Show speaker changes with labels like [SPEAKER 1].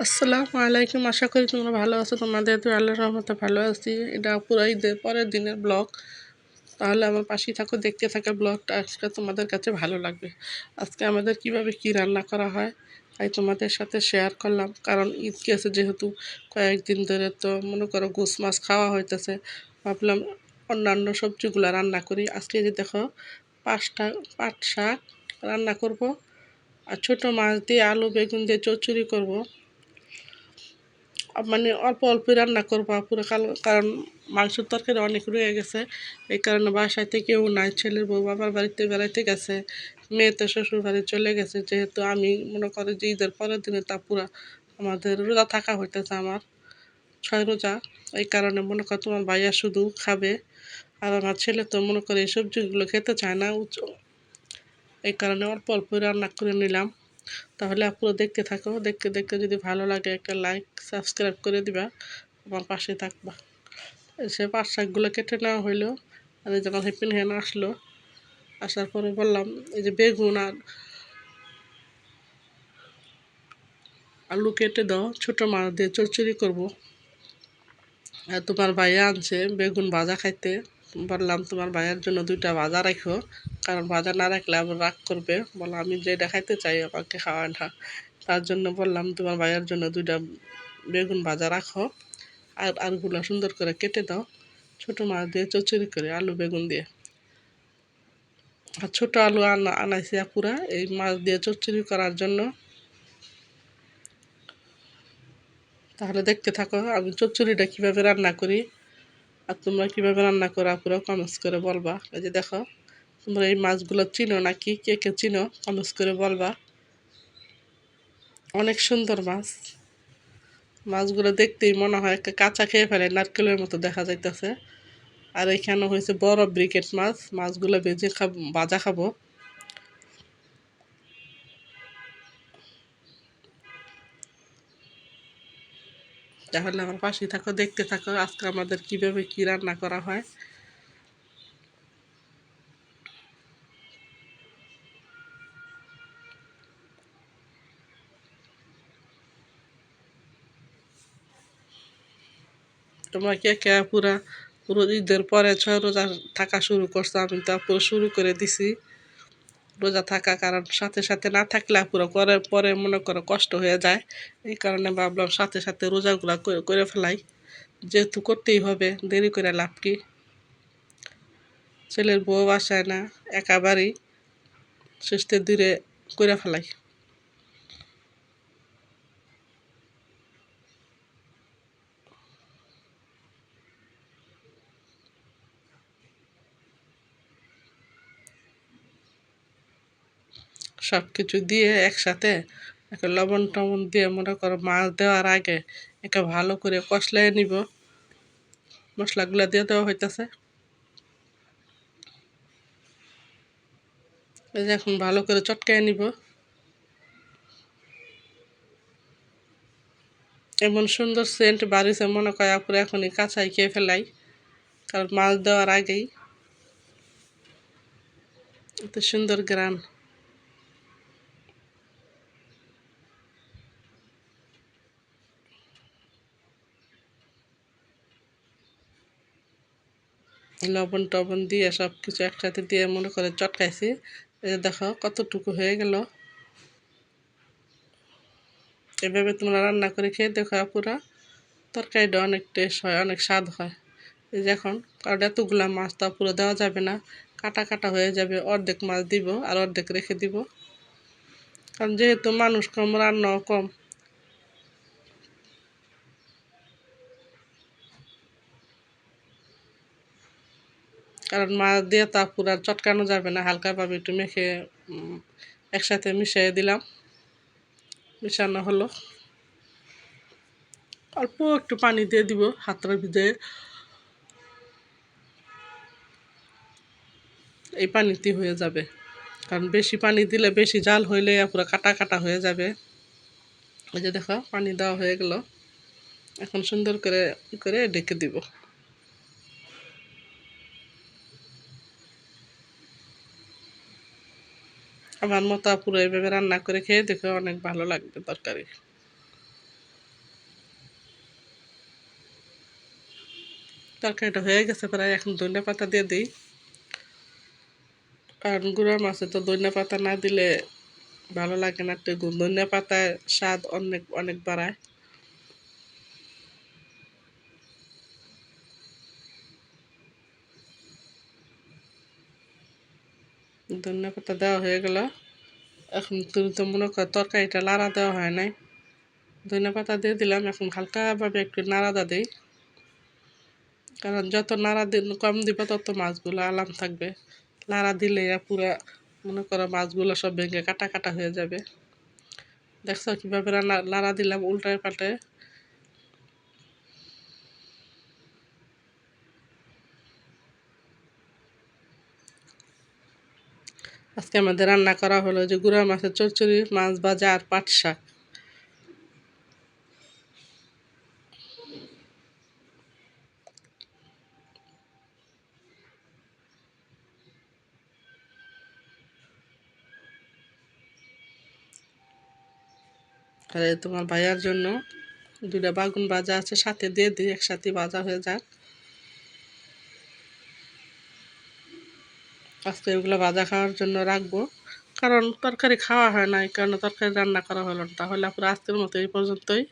[SPEAKER 1] আসসালামু আলাইকুম। আশা করি তোমরা ভালো আছো। তোমাদের তো আল্লাহর রহমতে ভালো আছি। এটা পুরো ঈদের পরের দিনের ব্লগ। তাহলে আমার পাশেই থাকো, দেখতে থাকো ব্লগটা আজকে তোমাদের কাছে ভালো লাগবে। আজকে আমাদের কীভাবে কি রান্না করা হয়, তাই তোমাদের সাথে শেয়ার করলাম। কারণ ঈদ গেছে যেহেতু কয়েকদিন ধরে তো মনে করো গোস মাছ খাওয়া হইতেছে। ভাবলাম অন্যান্য সবজিগুলো রান্না করি। আজকে যে দেখো, পাঁচটা পাট শাক রান্না করব। আর ছোটো মাছ দিয়ে আলু, বেগুন দিয়ে চচ্চড়ি করব। মানে অল্প অল্প রান্না করব পুরো কারণ মাংসের তরকারি অনেক রয়ে গেছে। এই কারণে বাসাতে কেউ নাই, ছেলের বউ বাবার বাড়িতে বেড়াইতে গেছে মেয়েতে শ্বশুর বাড়ি চলে গেছে। যেহেতু আমি মনে করি যে ঈদের পরের দিনে তা পুরা আমাদের রোজা থাকা হইতেছে আমার, ছয় রোজা। এই কারণে মনে কর তোমার ভাইয়া শুধু খাবে, আর আমার ছেলে তো মনে করে এই সবজিগুলো খেতে চায় না। এই কারণে অল্প অল্প রান্না করে নিলাম। তাহলে আপুরো দেখতে থাকো। দেখতে দেখতে যদি ভালো লাগে একটা লাইক সাবস্ক্রাইব করে দিবা, আমার পাশে থাকবা। সে পাঁচ শাকগুলো কেটে নেওয়া হইল, আর এই যেমন হেপিন হ্যান আসলো, আসার পরে বললাম, এই যে বেগুন আর আলু কেটে দাও, ছোটো মাছ দিয়ে চচ্চড়ি করব। আর তোমার ভাইয়া আনছে বেগুন ভাজা খাইতে। বললাম, তোমার ভাইয়ের জন্য দুইটা ভাজা রাখো, কারণ ভাজা না রাখলে আবার রাগ করবে। বলো আমি যেটা খাইতে চাই আমাকে খাওয়া না। তার জন্য বললাম, তোমার ভাইয়ের জন্য দুইটা বেগুন ভাজা রাখো, আর আলুগুলো সুন্দর করে কেটে দাও, ছোটো মাছ দিয়ে চচড়ি করে আলু বেগুন দিয়ে। আর ছোটো আলু আনা, আনাইছি পুরা এই মাছ দিয়ে চচ্চড়ি করার জন্য। তাহলে দেখতে থাকো আমি চচ্চড়িটা কীভাবে রান্না করি। আর তোমরা কীভাবে রান্না করো পুরো কমেন্টস করে বলবা। এই যে দেখো, তোমরা এই মাছগুলো চিনো নাকি? কে কে চিনো? কমেন্টস করে বলবা। অনেক সুন্দর মাছ। মাছগুলো দেখতেই মনে হয় কাঁচা খেয়ে ফেলে, নারকেলের মতো দেখা যাইতেছে। আর এখানে হয়েছে বড় ব্রিকেট মাছ। মাছগুলো ভেজে খাব, ভাজা খাব। তাহলে আমার পাশেই থাকো, দেখতে থাকো আজকে আমাদের কীভাবে কি রান্না করা হয়। তোমরা কে কে পুরা পুরো ঈদের পরে ছয় রোজা থাকা শুরু করছ, আমি তো পুরো শুরু করে দিছি। রোজা থাকা, কারণ সাথে সাথে না থাকলে পুরো করে, পরে মনে করো কষ্ট হয়ে যায়। এই কারণে ভাবলাম সাথে সাথে রোজাগুলো করে ফেলাই। যেহেতু করতেই হবে, দেরি করে লাভ কি? ছেলের বউ বাসায় না, একাবারই সুস্থের দূরে করে ফেলাই। সব কিছু দিয়ে একসাথে একটা লবণ টবণ দিয়ে মনে করো মাছ দেওয়ার আগে একে ভালো করে কষলাই নিব। মশলাগুলো দিয়ে দেওয়া হইতেছে। এখন ভালো করে চটকায় নিব। এমন সুন্দর সেন্ট বাড়িছে মনে করে পুরো এখনই কাঁচাই খেয়ে ফেলাই, কারণ মাছ দেওয়ার আগেই। এত সুন্দর গ্রান। লবণ টবণ দিয়ে সব কিছু একসাথে দিয়ে মনে করে চটকাইছি। দেখো কতটুকু হয়ে গেল। এভাবে তোমরা রান্না করে খেয়ে দেখো পুরা তরকারিটা অনেক টেস্ট হয়, অনেক স্বাদ হয়। এই যে এখন কারণ এতগুলা মাছ তো পুরো দেওয়া যাবে না। কাটা কাটা হয়ে যাবে, অর্ধেক মাছ দিব আর অর্ধেক রেখে দিব। কারণ যেহেতু মানুষ কম, রান্নাও কম। কারণ মাছ দিয়ে তা পুরো চটকানো যাবে না, হালকাভাবে একটু মেখে একসাথে মিশিয়ে দিলাম। মিশানো হলো। অল্প একটু পানি দিয়ে দিব হাতটা ভিজে এই পানিতে হয়ে যাবে। কারণ বেশি পানি দিলে বেশি জাল হইলে পুরো কাটা কাটা হয়ে যাবে। ওই যে দেখো, পানি দেওয়া হয়ে গেল। এখন সুন্দর করে করে ডেকে দিব। আমার মতো পুরো এইভাবে রান্না করে খেয়ে দেখে অনেক ভালো লাগবে তরকারি। তরকারিটা হয়ে গেছে প্রায়, এখন ধনিয়া পাতা দিয়ে দিই। কারণ গুঁড়া মাছে তো ধনিয়া পাতা না দিলে ভালো লাগে না, একটু ধনিয়া পাতায় স্বাদ অনেক অনেক বাড়ায়। ধনিয়া পাতা দেওয়া হয়ে গেল। এখন তুমি তো মনে করো তরকারিটা লাড়া দেওয়া হয় নাই। ধনিয়া পাতা দিয়ে দিলাম। এখন হালকাভাবে একটু নাড়াদা দিই। কারণ যত নাড়া দিন কম দিবে তত মাছগুলো আলাম থাকবে। নাড়া দিলে পুরা মনে করো মাছগুলো সব ভেঙে কাটা কাটা হয়ে যাবে। দেখছ কীভাবে রান্না, নাড়া দিলাম উল্টায় পাল্টে আজকে আমাদের রান্না করা হলো যে গুঁড়া মাছের চচ্চড়ি, মাছ ভাজা আর পাট শাক। এই তোমার ভাইয়ার জন্য দুটা বাগুন ভাজা আছে, সাথে দিয়ে দিই, একসাথে ভাজা হয়ে যাক। আজকে এগুলো ভাজা খাওয়ার জন্য রাখব। কারণ তরকারি খাওয়া হয় না এই কারণে তরকারি রান্না করা হলো না। তাহলে আপনার আজকের মতো এই পর্যন্তই।